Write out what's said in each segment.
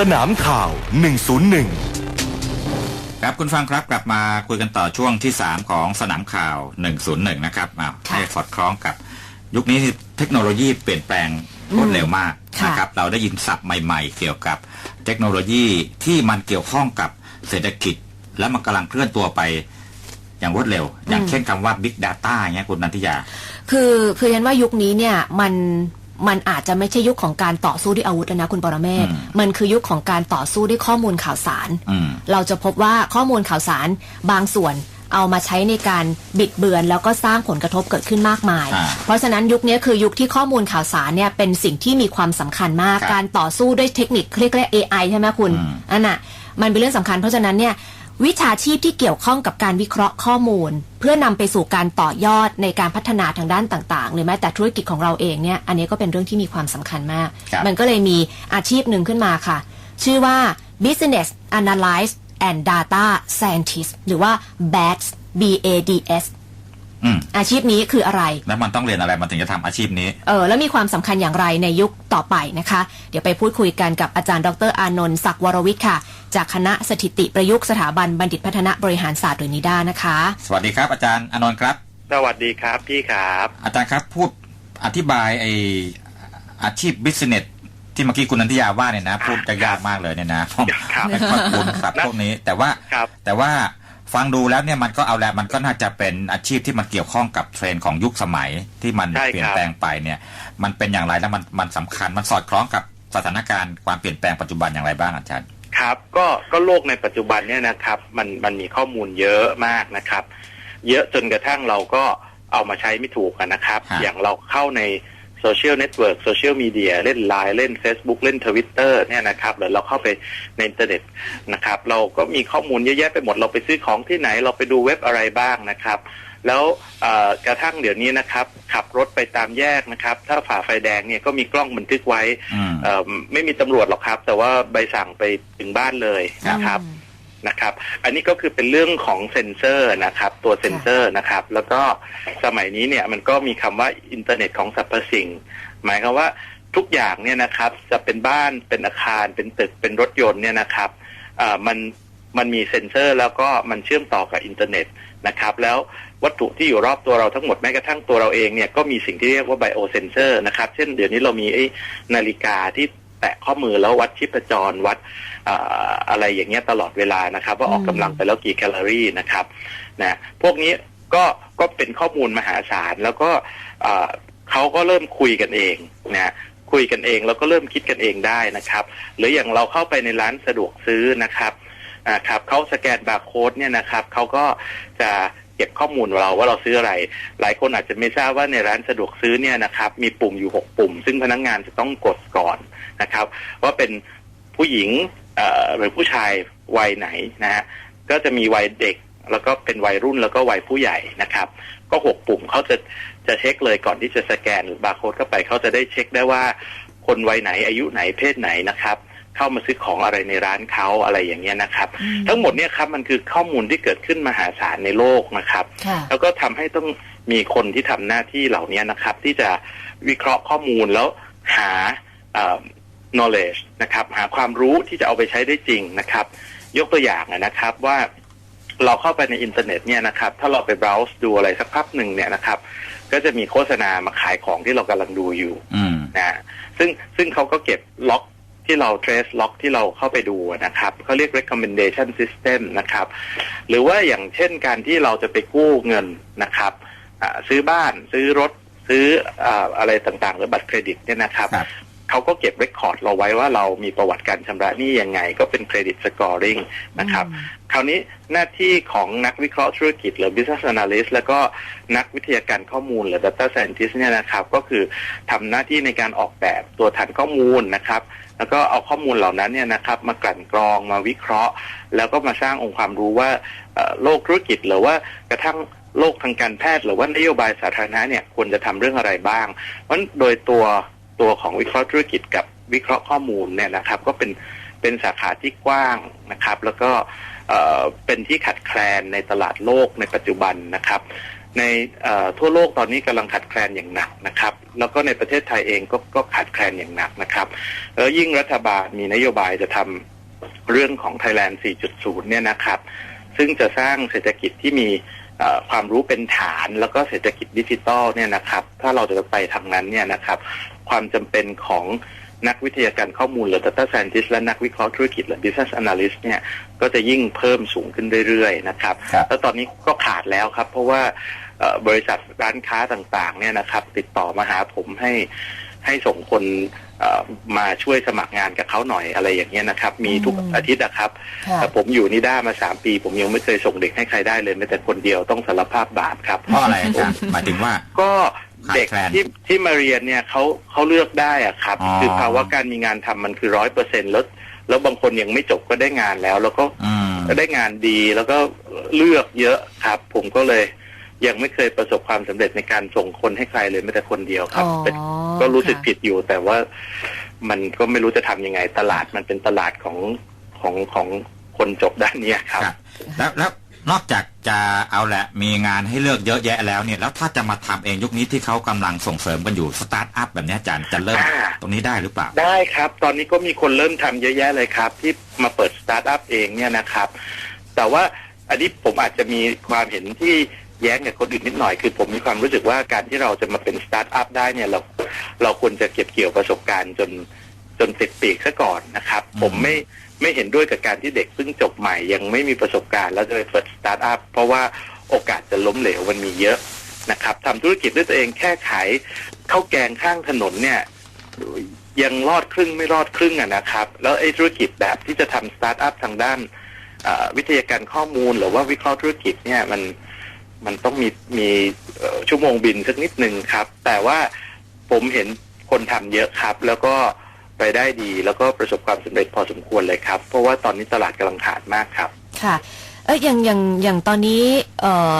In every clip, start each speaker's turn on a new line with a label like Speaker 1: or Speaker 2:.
Speaker 1: สนามข่าว 101
Speaker 2: ครับคุณฟังครับกลับมาคุยกันต่อช่วงที่ 3 ของสนามข่าว 101 นะครับอ้าว
Speaker 3: ค่ะ
Speaker 2: ให้สอดคล้องกับ ยุคนี้เทคโนโลยีเปลี่ยนแปลงรวดเร็วมาก
Speaker 3: ค่ะ
Speaker 2: นะครับเราได้ยินศัพท์ใหม่ๆ เกี่ยวกับเทคโนโลยีที่มันเกี่ยวข้องกับเศรษฐกิจ และมันกำลังเคลื่อนตัวไปอย่างรวดเร็ว อย่างเช่นคำว่า Big Data อย่างเงี้ยคุณนันทิยา
Speaker 3: คือคือฉันว่ายุคนี้เนี่ยมัน มันอาจจะไม่ใช่ยุคของการต่อสู้ด้วยอาวุธแล้วนะคุณปรเมศ
Speaker 2: อืม
Speaker 3: มันคือยุคของการต่อสู้ด้วยข้อมูลข่าวสาร
Speaker 2: อืม
Speaker 3: เราจะพบว่าข้อมูลข่าวสารบางส่วนเอามาใช้ในการบิดเบือนแล้วก็สร้างผลกระทบเกิดขึ้นมากมาย
Speaker 2: อ่า
Speaker 3: เพราะฉะนั้นยุคนี้คือยุคที่ข้อมูลข่าวสารเนี่ยเป็นสิ่งที่มีความสำคัญมาก
Speaker 2: ครับ
Speaker 3: การต่อสู้ด้วยเทคนิคเรียกเรียก AI ใช่ไหมคุณ
Speaker 2: อืม
Speaker 3: อันน่ะมันเป็นเรื่องสำคัญเพราะฉะนั้นเนี่ย วิชาชีพที่เกี่ยวข้องกับการวิเคราะห์ข้อมูล เพื่อนำไปสู่การต่อยอดในการพัฒนาทางด้านต่างๆ หรือแม้แต่ธุรกิจของเราเองเนี่ยอันนี้ก็เป็นเรื่องที่มีความสำคัญมาก
Speaker 2: ครับ
Speaker 3: มันก็เลยมีอาชีพหนึ่งขึ้นมาค่ะ ชื่อว่า business analyst and data scientist หรือว่า BADS B A D S
Speaker 2: อืม
Speaker 3: อาชีพนี้คืออะไร
Speaker 2: แล้วมันต้องเรียนอะไรมันถึงจะทำอาชีพนี้
Speaker 3: เออแล้วมีความสำคัญอย่างไรในยุคต่อไปนะคะ เดี๋ยวไปพูดคุยกันกับอาจารย์ดรอานนท์ศักดิ์วรวิทย์ค่ะ จากคณะสถิติประยุกต์สถาบันบัณฑิตพัฒนาบริหารศาสตร์หรือนิด้านะคะ
Speaker 2: สวัสดีครับ อาจารย์อานนท์ครับ
Speaker 4: สวัสดีครับพี่ครับ
Speaker 2: อาจารย์ครับพูดอธิบายไออาชีพบิสเนสที่เมื่อกี้คุณนันทิยาว่าเนี่ยนะพูดจะยากมากเลยเนี่ยนะ
Speaker 4: ครับ
Speaker 2: ไม่ค่อยคุ้นศัพท์พวกนี้แต่ว่า
Speaker 4: ครับ
Speaker 2: แต่ว่า ฟังดูแล้วเนี่ยมันก็เอาแล้วมันก็น่าจะเป็นอาชีพที่มันเกี่ยวข้องกับเทรนด์ของยุคสมัยที่มัน
Speaker 4: ใช่ครับ
Speaker 2: เปลี่ยนแปลงไปเนี่ย มันเป็นอย่างไรแล้วมันมันสำคัญมันสอดคล้องกับสถานการณ์ความเปลี่ยนแปลงปัจจุบันอย่างไรบ้างอาจารย์
Speaker 4: ครับ ก็ก็โลกในปัจจุบันเนี่ยนะครับ มันมันมีข้อมูลเยอะมากนะครับ เยอะจนกระทั่งเราก็เอามาใช้ไม่ถูกกันนะครับ
Speaker 2: ฮะ
Speaker 4: อย่างเราเข้าใน โซเชียลเน็ตเวิร์กโซเชียลมีเดียเล่นไลน์เล่น Facebook เล่นทวิตเตอร์เนี่ยนะครับหรือเราเข้าไปในอินเทอร์เน็ตนะครับ เราก็มีข้อมูลเยอะแยะไปหมดเราไปซื้อของที่ไหนเราไปดูเว็บอะไรบ้างนะครับ แล้วเอ่อกระทั่งเดี๋ยวนี้นะครับ ขับรถไปตามแยกนะครับ ถ้าฝ่าไฟแดงเนี่ยก็มีกล้องบันทึกไว้
Speaker 2: อืม
Speaker 4: เอ่อไม่มีตำรวจหรอกครับ แต่ว่าใบสั่งไปถึงบ้านเลยนะครับ
Speaker 3: อืม
Speaker 4: นะครับ อันนี้ก็คือเป็นเรื่องของเซ็นเซอร์นะครับ ตัวเซ็นเซอร์นะครับ แล้วก็สมัยนี้เนี่ยมันก็มีคำว่าอินเทอร์เน็ตของสรรพสิ่ง หมายความว่าทุกอย่างเนี่ยนะครับ จะเป็นบ้านเป็นอาคาร เป็นตึกเป็นรถยนต์เนี่ยนะครับอ่ามันมันมีเซ็นเซอร์แล้วก็มันเชื่อมต่อกับอินเทอร์เน็ตนะครับ แล้ววัตถุที่อยู่รอบตัวเราทั้งหมดแม้กระทั่งตัวเราเองเนี่ยก็มีสิ่งที่เรียกว่าไบโอเซนเซอร์นะครับ เช่นเดี๋ยวนี้เรามีไอ้นาฬิกาที่ แตะข้อมือแล้ววัดชีพจรวัดอ่าอะไรอย่างเงี้ยตลอดเวลานะครับ ว่าออกกำลังไปแล้วกี่แคลอรี่นะครับนะพวกนี้ก็ก็เป็นข้อมูลมหาศาลแล้วก็อ่าเขาก็เริ่มคุยกันเองนะคุยกันเองแล้วก็เริ่มคิดกันเองได้นะครับ หรืออย่างเราเข้าไปในร้านสะดวกซื้อนะครับอ่าครับเขาสแกนบาร์โค้ดเนี่ยนะครับเขาก็จะเก็บข้อมูลเราว่าเราซื้ออะไร หลายคนอาจจะไม่ทราบว่าในร้านสะดวกซื้อเนี่ยนะครับมีปุ่มอยู่หกปุ่ม ซึ่งพนักงานจะต้องกดก่อนนะครับ ว่าเป็นผู้หญิงหรือผู้ชายวัยไหนนะฮะก็จะมีวัยเด็กแล้วก็เป็นวัยรุ่นแล้วก็วัยผู้ใหญ่นะครับ ก็หกปุ่มเขาจะจะเช็คเลยก่อนที่จะสแกนบาร์โค้ดเข้าไปเขาจะได้เช็คได้ว่าคนวัยไหนอายุไหนเพศไหนนะครับ เข้ามาซื้อของอะไรในร้านเขาอะไรอย่างเงี้ยนะครับ ทั้งหมดเนี่ยครับมันคือข้อมูลที่เกิดขึ้นมหาศาลในโลกนะครับ
Speaker 3: ค่ะ
Speaker 4: แล้วก็ทำให้ต้องมีคนที่ทำหน้าที่เหล่านี้นะครับ ที่จะวิเคราะห์ข้อมูลแล้วหาเอ่อ knowledge นะครับ หาความรู้ที่จะเอาไปใช้ได้จริงนะครับ ยกตัวอย่างอะนะครับว่าเราเข้าไปในอินเทอร์เน็ตเนี่ยนะครับ ถ้าเราไป browse ดูอะไรสักพักหนึ่งเนี่ยนะครับ ก็จะมีโฆษณามาขายของที่เรากำลังดูอยู่
Speaker 2: อืม
Speaker 4: นะซึ่งซึ่งเขาก็เก็บล็อก ที่เรา trace ล็อกที่เราเข้าไปดูนะครับเขาเรียก recommendation system นะครับ หรือว่าอย่างเช่นการที่เราจะไปกู้เงินนะครับซื้อบ้านซื้อรถซื้ออะไรต่างๆ หรือบัตรเครดิตเนี่ยนะครับ
Speaker 2: ครับ
Speaker 4: เขาก็เก็บเรคคอร์ดเราไว้ว่าเรามีประวัติการชำระหนี้ยังไง ก็เป็นเครดิตสกอร์ริงนะครับ คราวนี้หน้าที่ของนักวิเคราะห์ธุรกิจ หรือ business analyst แล้วก็นักวิทยาการข้อมูลหรือ data scientist เนี่ยนะครับ ก็คือทำหน้าที่ในการออกแบบตัวฐานข้อมูลนะครับ แล้วก็เอาข้อมูลเหล่านั้นเนี่ยนะครับ มากลั่นกรองมาวิเคราะห์ แล้วก็มาสร้างองค์ความรู้ว่าเอ่อโลกธุรกิจหรือว่ากระทั่งโลกทางการแพทย์หรือว่านโยบายสาธารณะเนี่ยควรจะทำเรื่องอะไรบ้าง เพราะฉะนั้นโดยตัว ตัวของวิเคราะห์ธุรกิจกับวิเคราะห์ข้อมูลเนี่ยนะครับ ก็เป็นเป็นสาขาที่กว้างนะครับ แล้วก็เป็นที่ขัดแคลนในตลาดโลกในปัจจุบันนะครับ ในทั่วโลกตอนนี้กำลังขัดแคลนอย่างหนักนะครับ แล้วก็ในประเทศไทยเองก็ก็ขาดแคลนอย่างหนักนะครับแล้วยิ่งรัฐบาลมีนโยบายจะทำเรื่องของ Thailand 4.0 เนี่ยนะครับ ซึ่งจะสร้างเศรษฐกิจที่มี ความรู้เป็นฐานแล้วก็เศรษฐกิจดิจิทัลเนี่ยนะครับ ถ้าเราจะไปทางนั้นเนี่ยนะครับ ความจำเป็นของนักวิทยาการข้อมูลหรือ data scientist และนักวิเคราะห์ธุรกิจหรือ business analyst เนี่ยก็จะยิ่งเพิ่มสูงขึ้นเรื่อยๆนะครับ
Speaker 2: ครับ
Speaker 4: แล้วตอนนี้ก็ขาดแล้วครับ เพราะว่าเอ่อบริษัทร้านค้าต่างๆ เนี่ยนะครับ ติดต่อมาหาผมให้ให้ส่งคนเอ่อ มาช่วยสมัครงานกับเขาหน่อยอะไรอย่างเงี้ยนะครับ มีทุก
Speaker 3: อืม
Speaker 4: อาทิตย์นะครับ
Speaker 3: ค่ะ
Speaker 4: แต่ผมอยู่นิด้ามาสามปี ผมยังไม่เคยส่งเด็กให้ใครได้เลยแม้แต่คนเดียวต้องสารภาพบาปครับ
Speaker 2: เพราะอะไรอาจารย์หมายถึงว่า
Speaker 4: ก็เด็ก
Speaker 2: ขาดแคลน
Speaker 4: ที่ที่มาเรียนเนี่ยเขาเขาเลือกได้อะครับ
Speaker 2: อ๋อ
Speaker 4: คือภาวะการมีงานทำมันคือร้อยเปอร์เซ็นแล้วแล้วบางคนยังไม่จบก็ได้งานแล้ว แล้วก็
Speaker 2: อืม
Speaker 4: ก็ได้งานดีแล้วก็เลือกเยอะครับ ผมก็เลย ยังไม่เคยประสบความสำเร็จในการส่งคนให้ใครเลยแม้แต่คนเดียวครับ
Speaker 3: อ๋อ
Speaker 4: เป็นก็รู้สึก
Speaker 3: ค่ะ
Speaker 4: ผิดอยู่ แต่ว่ามันก็ไม่รู้จะทำยังไงตลาดมันเป็นตลาดของของของคนจบด้านเนี้ยครับ
Speaker 2: ครับ แล้วแล้วนอกจากจะเอาแหละมีงานให้เลือกเยอะแยะแล้วเนี่ยแล้วถ้าจะมาทำเองยุคนี้ที่เขากำลังส่งเสริมกันอยู่สตาร์ทอัพแบบเนี้ยอาจารย์จะเริ่ม
Speaker 4: อ่า
Speaker 2: ตรงนี้ได้หรือเปล่า
Speaker 4: ได้ครับ ตอนนี้ก็มีคนเริ่มทำเยอะแยะเลยครับ ที่มาเปิดสตาร์ทอัพเองเนี่ยนะครับ แต่ว่าอันนี้ผมอาจจะมีความเห็นที่ แย้งกับคนอื่นนิดหน่อยคือผมมีความรู้สึกว่าการที่เราจะมาเป็นสตาร์ทอัพได้เนี่ยเราเราควรจะเก็บเกี่ยวประสบการณ์จนจนติดปีกซะก่อนนะครับ
Speaker 2: อืม
Speaker 4: ผมไม่ไม่เห็นด้วยกับการที่เด็กเพิ่งจบใหม่ยังไม่มีประสบการณ์แล้วจะไปเปิดสตาร์ทอัพเพราะว่าโอกาสจะล้มเหลวมันมีเยอะนะครับทำธุรกิจด้วยตัวเองแค่ขายข้าวแกงข้างถนนเนี่ยยังรอดครึ่งไม่รอดครึ่งอะนะครับ แล้วไอ้ธุรกิจแบบที่จะทำสตาร์ทอัพทางด้านเอ่อวิทยาการข้อมูลหรือว่าวิเคราะห์ธุรกิจเนี่ยมัน มันต้องมีมีเอ่อชั่วโมงบินสักนิดหนึ่งครับ แต่ว่าผมเห็นคนทำเยอะครับ แล้วก็ไปได้ดีแล้วก็ประสบความสำเร็จพอสมควรเลยครับ เพราะว่าตอนนี้ตลาดกำลังขาดมากครับ
Speaker 3: ค่ะ เอ้ยอย่างอย่างอย่างตอนนี้เอ่อ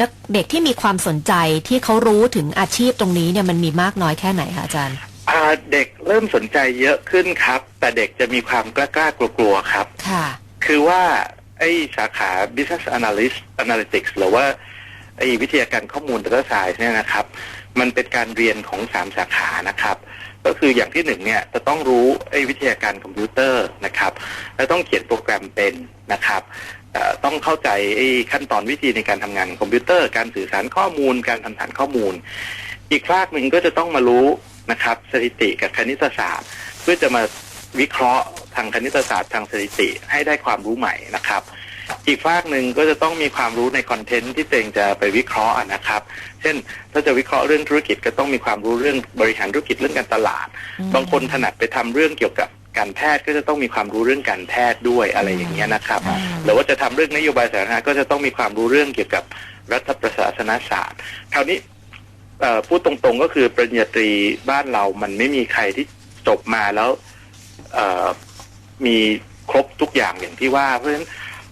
Speaker 3: นักเด็กที่มีความสนใจที่เขารู้ถึงอาชีพตรงนี้เนี่ยมันมีมากน้อยแค่ไหนคะอาจารย์
Speaker 4: อ่าเด็กเริ่มสนใจเยอะขึ้นครับ แต่เด็กจะมีความกล้าๆกลัวๆครับ
Speaker 3: ค่ะ
Speaker 4: คือว่าไอ้สาขา business analyst analytics หรือว่า ไอ้วิทยาการข้อมูล data science เนี่ยนะครับ มันเป็นการเรียนของสามสาขานะครับ ก็คืออย่างที่หนึ่งเนี่ยจะต้องรู้ไอ้วิทยาการคอมพิวเตอร์นะครับ และต้องเขียนโปรแกรมเป็นนะครับต้องเข้าใจไอ้ขั้นตอนวิธีในการทำงานคอมพิวเตอร์ การสื่อสารข้อมูล การทำฐานข้อมูล อีกภาคหนึ่งก็จะต้องมารู้นะครับ สถิติกับคณิตศาสตร์ เพื่อจะมาวิเคราะห์ทางคณิตศาสตร์ทางสถิติให้ได้ความรู้ใหม่นะครับ อีกฝากหนึ่งก็จะต้องมีความรู้ในคอนเทนต์ที่ตัวเองจะไปวิเคราะห์อะนะครับ เช่น ถ้าจะวิเคราะห์เรื่องธุรกิจก็ต้องมีความรู้เรื่องบริหารธุรกิจเรื่องการตลาด
Speaker 3: อืม
Speaker 4: บางคนถนัดไปทำเรื่องเกี่ยวกับการแพทย์ก็จะต้องมีความรู้เรื่องการแพทย์ด้วยอะไรอย่างเงี้ยนะครับ
Speaker 3: อืม
Speaker 4: หรือว่าจะทำเรื่องนโยบายสาธารณะก็จะต้องมีความรู้เรื่องเกี่ยวกับรัฐประศาสนศาสตร์ คราวนี้เอ่อพูดตรงๆก็คือปริญญาตรีบ้านเรามันไม่มีใครที่จบมาแล้วเอ่อมีครบทุกอย่างอย่างที่ว่าเพราะฉะนั้น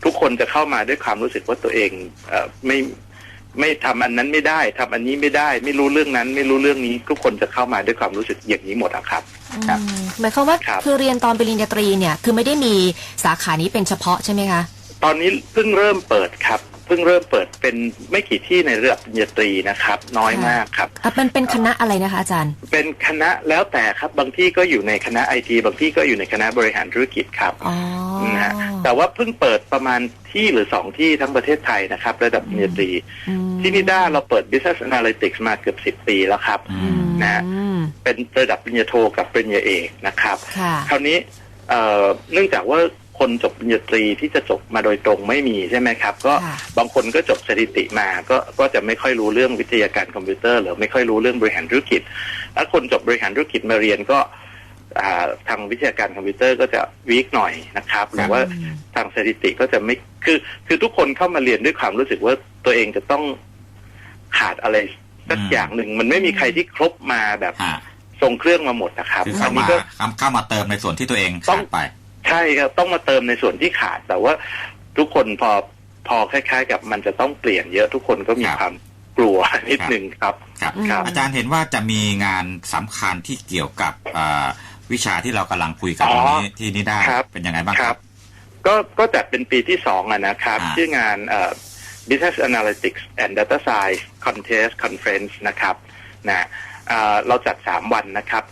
Speaker 4: ทุกคนจะเข้ามาด้วยความรู้สึกว่าตัวเองเอ่อไม่ไม่ทำอันนั้นไม่ได้ทำอันนี้ไม่ได้ ไม่รู้เรื่องนั้น ไม่รู้เรื่องนี้ ทุกคนจะเข้ามาด้วยความรู้สึกอย่างนี้หมดอะครับ
Speaker 2: ครับ
Speaker 3: อืมหมายความว่า
Speaker 4: ครับ
Speaker 3: คือเรียนตอนปริญญาตรีเนี่ย คือไม่ได้มีสาขานี้เป็นเฉพาะใช่ไหมคะ
Speaker 4: ตอนนี้เพิ่งเริ่มเปิดครับเพิ่งเริ่มเปิดเป็นไม่กี่ที่ในระดับปริญญาตรีนะครับ น้อยมากครับ
Speaker 3: อะมันเป็นคณะอะไรนะคะอาจารย์
Speaker 4: เป็นคณะแล้วแต่ครับบางที่ก็อยู่ในคณะไอทีบางที่ก็อยู่ในคณะบริหารธุรกิจครับ
Speaker 3: อ๋อ
Speaker 4: นะฮะ แต่ว่าเพิ่งเปิดประมาณที่หรือสองที่ทั้งประเทศไทยนะครับ ระดับปริญญาตรี
Speaker 3: อืม
Speaker 4: ที่นิด้าเราเปิด business analytics มาเกือบสิบ10ปีแล้วครับ
Speaker 2: อื
Speaker 3: อื
Speaker 2: ม
Speaker 3: ม
Speaker 4: นะฮะเป็นระดับปริญญาโทกับปริญญาเอกนะครับ
Speaker 3: ค่ะ
Speaker 4: คราวนี้เอ่อเนื่องจากว่าคนจบปริญญาตรีที่จะจบมาโดยตรงไม่มีใช่ไหมครับ ก็
Speaker 3: ค่ะ
Speaker 4: บางคนก็จบสถิติมาก็ก็จะไม่ค่อยรู้เรื่องวิทยาการคอมพิวเตอร์ หรือไม่ค่อยรู้เรื่องบริหารธุรกิจถ้าคนจบบริหารธุรกิจมาเรียนก็อ่า ทางวิทยาการคอมพิวเตอร์ก็จะวีคหน่อยนะครับ หรือว่าทางสถิติก็จะไม่คือคือทุกคนเข้ามาเรียนด้วยความรู้สึกว่าตัวเองจะต้องขาดอะไรสัก
Speaker 2: อืม
Speaker 4: อย่างหนึ่งมันไม่มีใครที่ครบมาแบบ
Speaker 2: อ่า
Speaker 4: ทรงเครื่องมาหมดนะครับ
Speaker 2: คือ
Speaker 4: อั
Speaker 2: เข้าน
Speaker 4: นี้
Speaker 2: มา
Speaker 4: ก็
Speaker 2: เข้ามาเติมในส่วนที่ตัวเอง
Speaker 4: ต้
Speaker 2: ขา
Speaker 4: อง
Speaker 2: ดไป
Speaker 4: ใช่ครับต้องมาเติมในส่วนที่ขาดแต่ว่าทุกคนพอพอคล้าย ๆ กับมันจะต้องเปลี่ยนเยอะทุกคนก็มี
Speaker 2: ครับ
Speaker 4: ความกลัวนิดหนึ่งครับ
Speaker 2: ครับ
Speaker 3: อืม
Speaker 4: ครับ
Speaker 2: อาจารย์เห็นว่าจะมีงานสำคัญที่เกี่ยวกับอ่า วิชาที่เรากำลังคุยกัน
Speaker 4: อ๋อ
Speaker 2: วันนี้ที่นิด้า
Speaker 4: ครับ
Speaker 2: เป็นยังไงบ้าง
Speaker 4: ค
Speaker 2: ค
Speaker 4: รั
Speaker 2: รับบ
Speaker 4: ก็ก็จัดเป็นปีที่สองอะนะครับ
Speaker 2: อ่า
Speaker 4: ชื่องานเอ่อ Business Analytics and Data Science Contest Conference นะครับนะอ่าเราจัดสามวันนะครับ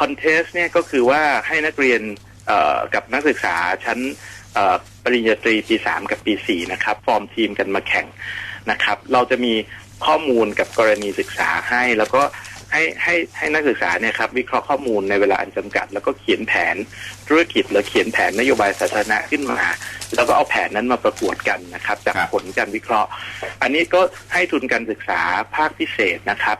Speaker 4: คอนเทสเนี่ยก็คือว่าให้นักเรียนเอ่อกับนักศึกษาชั้นเอ่อปริญญาตรีปีสามกับปีสี่นะครับ ฟอร์มทีมกันมาแข่งนะครับ เราจะมีข้อมูลกับกรณีศึกษาให้ แล้วก็ ให้ให้ให้นักศึกษาเนี่ยครับวิเคราะห์ข้อมูลในเวลาอันจำกัด แล้วก็เขียนแผนธุรกิจหรือเขียนแผนนโยบายสาธารณะขึ้นมา แล้วก็เอาแผนนั้นมาประกวดกันนะครับ จาก
Speaker 2: ครับ
Speaker 4: ผลการวิเคราะห์ อันนี้ก็ให้ทุนการศึกษาภาคพิเศษนะครับ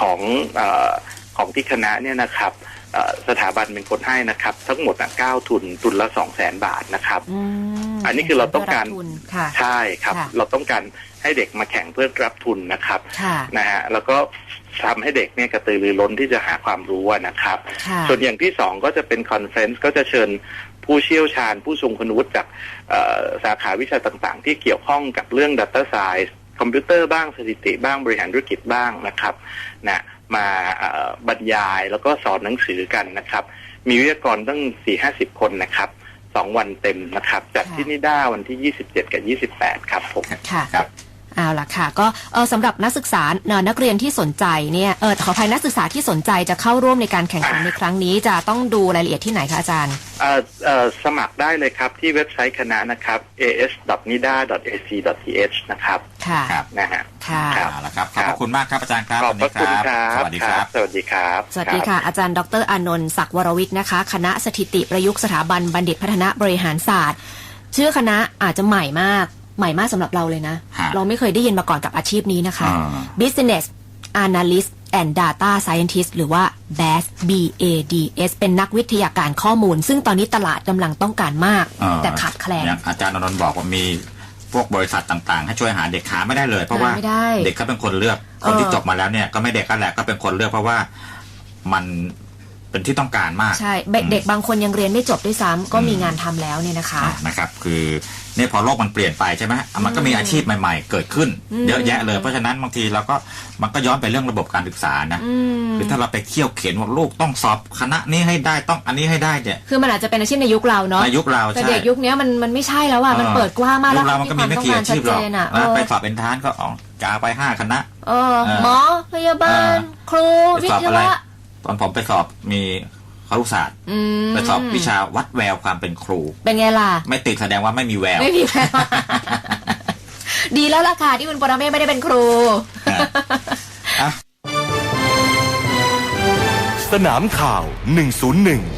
Speaker 4: ของเออของที่คณะเนี่ยนะครับเอ่อสถาบันเป็นคนให้นะครับ ทั้งหมดอะเก้าทุนทุนละสองแสนบาทนะครับ
Speaker 3: อืม
Speaker 4: อันนี้คือเราต้องการ
Speaker 3: ทุนค่ะ
Speaker 4: ใช่ครับ
Speaker 3: ค่ะ
Speaker 4: เราต้องการให้เด็กมาแข่งเพื่อรับทุนนะครับ
Speaker 3: ค่ะ
Speaker 4: นะฮะแล้วก็ ทำให้เด็กเนี่ยกระตือรือร้นที่จะหาความรู้อะนะครับ
Speaker 3: ค่ะ
Speaker 4: ส่วนอย่างที่สองก็จะเป็นคอนเฟรนซ์ก็จะเชิญผู้เชี่ยวชาญ ผู้ทรงคุณวุฒิจากเอ่อสาขาวิชาต่างๆ ที่เกี่ยวข้องกับเรื่อง Data Science คอมพิวเตอร์บ้างสถิติบ้างบริหารธุรกิจบ้างนะครับนะมาเอ่อบรรยายแล้วก็สอนหนังสือกันนะครับ มีวิทยากรตั้งสี่ห้าสิบคนนะครับสองวันเต็มนะครับ จัดที่นิด้าวันที่ยี่สิบเจ็ดกับยี่สิบแปดครับผม
Speaker 3: ค่ะ
Speaker 2: ครับ
Speaker 3: เอาล่ะค่ะ ก็เออสำหรับนักศึกษาเอ่อนักเรียนที่สนใจเนี่ยเออขออภัยนักศึกษาที่สนใจจะเข้าร่วมในการแข่งขันในครั้งนี้ จะต้องดูรายละเอียดที่ไหนคะอาจารย์
Speaker 4: เอ่อเอ่อสมัครได้เลยครับที่เว็บไซต์คณะนะครับ as.nida.ac.th นะครับ
Speaker 3: ค่ะ
Speaker 2: ครับ
Speaker 4: นะฮะ
Speaker 3: ค่ะ
Speaker 4: ครับ
Speaker 2: เอาละครับขอบพระคุณมากครับอาจารย์ครับ
Speaker 4: ขอบพระคุณครับ
Speaker 2: สวัสดีครับ
Speaker 4: สวัสดีครับ
Speaker 3: สวัสดีค่ะ อาจารย์ดรอานนท์ศักดิ์วรวิทย์นะคะ คณะสถิติประยุกต์สถาบันบัณฑิตพัฒนาบริหารศาสตร์ ชื่อคณะอาจจะใหม่มากใหม่มากสำหรับเราเลยนะ
Speaker 2: ฮะ
Speaker 3: เราไม่เคยได้ยินมาก่อนกับอาชีพนี้นะคะ
Speaker 2: อ่า
Speaker 3: Business Analyst and Data Scientist หรือว่า BAS BADS เป็นนักวิทยาการข้อมูล ซึ่งตอนนี้ตลาดกำลังต้องการมาก
Speaker 2: เอ่อ
Speaker 3: แต่ขาดแคลน
Speaker 2: อย่างอาจารย์นนท์บอกว่ามีพวกบริษัทต่างๆ ให้ช่วยหาเด็กหาไม่ได้เลย เพราะว่า
Speaker 3: หาไม่ได้
Speaker 2: เด็กเขาเป็นคนเลือกคนที่
Speaker 3: เออ
Speaker 2: จบมาแล้วเนี่ยก็ไม่เด็กกันแหละก็เป็นคนเลือกเพราะว่ามัน เป็นที่ต้องการมาก
Speaker 3: ใช่เด็กเด็กบางคนยังเรียนไม่จบด้วยซ้ำก็มีงานทำแล้วเนี่ยนะคะ
Speaker 2: อะนะครับ คือเนี่ยพอโลกมันเปลี่ยนไปใช่ไหมมันก็มีอาชีพใหม่ๆ เกิดขึ้น
Speaker 3: อืม
Speaker 2: เยอะแยะเลย เพราะฉะนั้นบางทีเราก็มันก็ย้อนไปเรื่องระบบการศึกษานะ
Speaker 3: อืม
Speaker 2: คือถ้าเราไปเคี่ยวเข็นว่าลูกต้องสอบคณะนี้ให้ได้ต้องอันนี้ให้ได้เนี่ย
Speaker 3: คือมันอาจจะเป็นอาชีพในยุคเราเนาะ
Speaker 2: ในยุคเรา
Speaker 3: แต่
Speaker 2: ใช่
Speaker 3: เด็กยุคนี้มันมันไม่ใช่แล้วอะมันเปิดกว้างมาก
Speaker 2: ยุ
Speaker 3: แล้ว
Speaker 2: คเรามันก็มีไม่กี่อาชีพหรอก
Speaker 3: อะ
Speaker 2: นะไป
Speaker 3: เออ
Speaker 2: สอบเป็นทหารก็อ๋อจะเอาไปห้าคณะ
Speaker 3: เออ
Speaker 2: เออ
Speaker 3: หมอพยาบาล
Speaker 2: เออ
Speaker 3: ครู
Speaker 2: ไป
Speaker 3: วิ
Speaker 2: สอบ
Speaker 3: ท
Speaker 2: อะไร
Speaker 3: ยา
Speaker 2: ตอนผมไปสอบมีครุศาสตร์
Speaker 3: อืม
Speaker 2: ไปสอบวิชาวัดแววความเป็นครู
Speaker 3: เป็นไงล่ะ
Speaker 2: ไม่ติดแสดงว่าไม่มีแวว
Speaker 3: ไม่มีแวว ดีแล้วล่ะค่ะ ที่คุณปรเมศไม่ได้เป็นครู
Speaker 2: อะ
Speaker 1: สนามข่าว 101